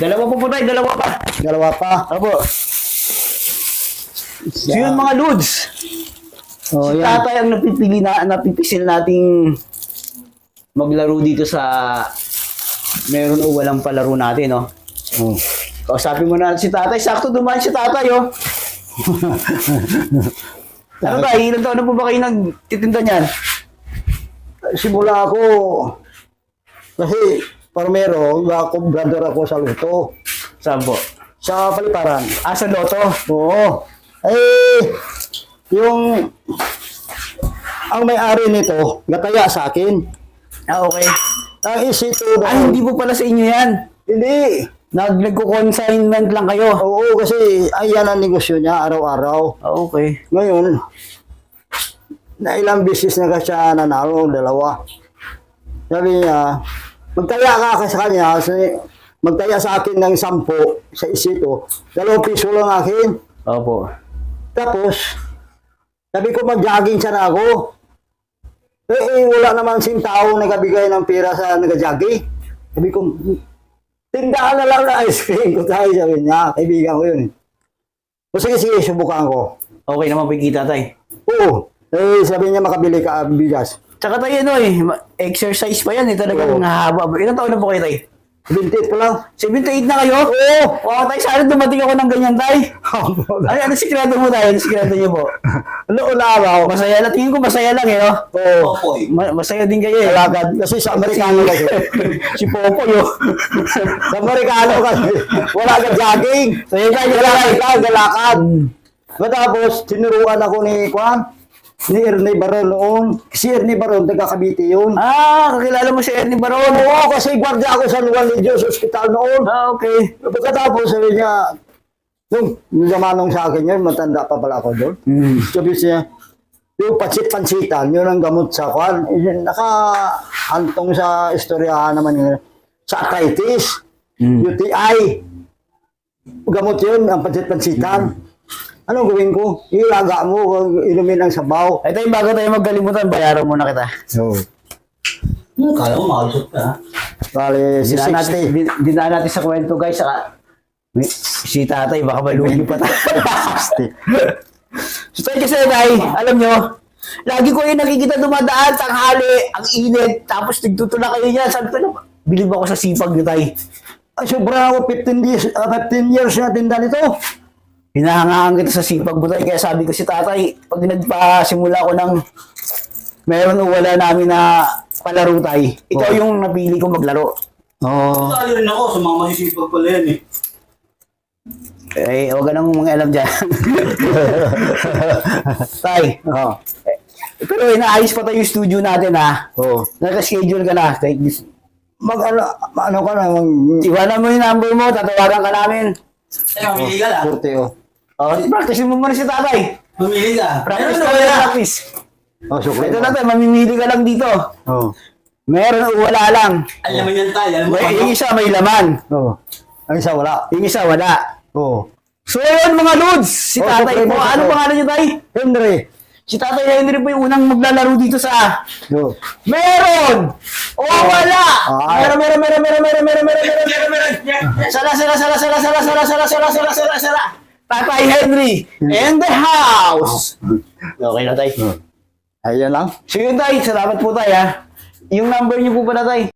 Dalawa po po tayo, dalawa pa. Dalawa pa. Opo. So yun mga Lods. Oh, si yan. tatay ang napipili na, napipisil nating maglaro dito sa meron o walang palaro natin, no? Oh. Kausapin mo na si tatay. Sakto dumaan si tatay, oh. ano ba? Ilan taon na po ba kayo nagtitinda niyan? Simula ako, kasi parmero, ako, brother ako sa luto. Saan po? Sa paliparan. Ah, sa loto. Oo. Eh, yung ang may-ari nito, nataya sa akin. Ah, okay. Ang isito Ah, daw, hindi po pala sa inyo yan. hindi. Nag Nagko-consignment lang kayo. Oo, kasi ayan ang negosyo niya araw-araw. Ah, okay. Ngayon, na ilang business na kasi siya nanalo, dalawa. Sabi niya, magtaya ka ka sa kanya, kasi magtaya sa akin ng sampo sa isito, dalawang piso lang akin. Opo. Tapos, sabi ko mag-jogging sana ako. Eh, eh, wala naman sing tao nagabigay ng pera sa nag-jogging. Sabi ko, tindahan na lang na ice cream ko tayo, sabi niya. Kaibigan ko yun. O sige, sige, subukan ko. Okay naman po yung kita, tay. Oo. Eh, sabi niya makabili ka bigas. Tsaka tayo, ano eh, exercise pa yan eh, talagang Oo. hahaba. Ilang taon na po kayo, tay? Bintit ko lang. 78 na kayo? Oo. Wow, tay, sana dumating ako ng ganyan, tay. Ano, ano sikreto mo, tay? Ano sikreto niyo po? Noon araw. Masaya lang, tingin ko masaya lang eh, no? Oo. Ma- masaya din kayo eh. Alagad. Kasi sa Amerikano kasi. si Popo, yo. sa Amerikano kasi. Wala ka jogging. So, yun tayo, Galakad ka, galakad. Matapos, tinuruan ako ni Kwan. Ni Ernie Baron noon. Si Ernie Baron, taga Cavite yun. Ah, kakilala mo si Ernie Baron. Oo, kasi gwardiya ako sa Juan de Dios Hospital noon. Ah, okay. Pagkatapos, sabi niya, nung zamanong sa akin yun, matanda pa pala ako doon. Mm. Sabi siya, yung pansit-pansitan, yun ang gamot sa kwan. Eh, Nakahantong sa istoryahan naman yun. Sa arthritis, Mm. UTI. Gamot yun, ang pansit-pansitan. Anong gawin ko? Ilaga mo, inumin ang sabaw. Ay tayo, bago tayo magkalimutan, bayaran muna kita. So, Hmm, kala ko makalusot ka. ha? bali, si Dinaan natin, 60. din- dinaan natin sa kwento guys, saka si tatay, baka malugi pa tayo. 60. so tayo kasi tay, alam nyo, lagi ko yung nakikita dumadaan, tanghali, ang init, tapos nagtutula kayo niyan. Sabi ko na, bilib ako sa sipag nyo tay. Ay, sobra ako, 15 years, ah, 15 years na tinda nito. Hinahangaan kita sa sipag mo kaya sabi ko si tatay, pag nagpasimula ko ng meron o wala namin na palaro tay, ikaw Oo. yung napili ko maglaro. Oo. Talo rin ako, sa mga masisipag pala yan eh. Eh, huwag ka nang mga alam dyan. tay, Oo. pero inaayos pa tayo yung studio natin ha. Oo. Naka-schedule ka na. Kay- Mag, ano, ano ka na, mag, Iwanan mo yung number mo, tatawagan ka namin. Eh, mamili ka lang. 40 oh. Oh, practice mo muna si tatay. Mamili ka. Practice Ano na ba yan? practice. Oh, sukli. Ito tatay, mamimili ka lang dito. Oo. Meron o wala lang. Alam mo yan tayo. Alam mo May, yung isa may laman. Oo. Ang isa wala. Yung isa wala. Oo. So yun mga Lods, si Oh, tatay supremo, po. Ano supremo. pangalan niyo tay? Henry. Si tatay Henry po yung unang maglalaro dito sa... Oo. Meron! O wala! Ay. Meron, meron, meron, meron, meron, meron, meron, meron, meron, meron. Sala, sala, sala, sala, sala, sala, sala, sala, sala, sala, sala. Tatay Henry in the house. Okay na tay. Ayun lang. So yun tay, salamat po tay ha. Yung number niyo po pala tay.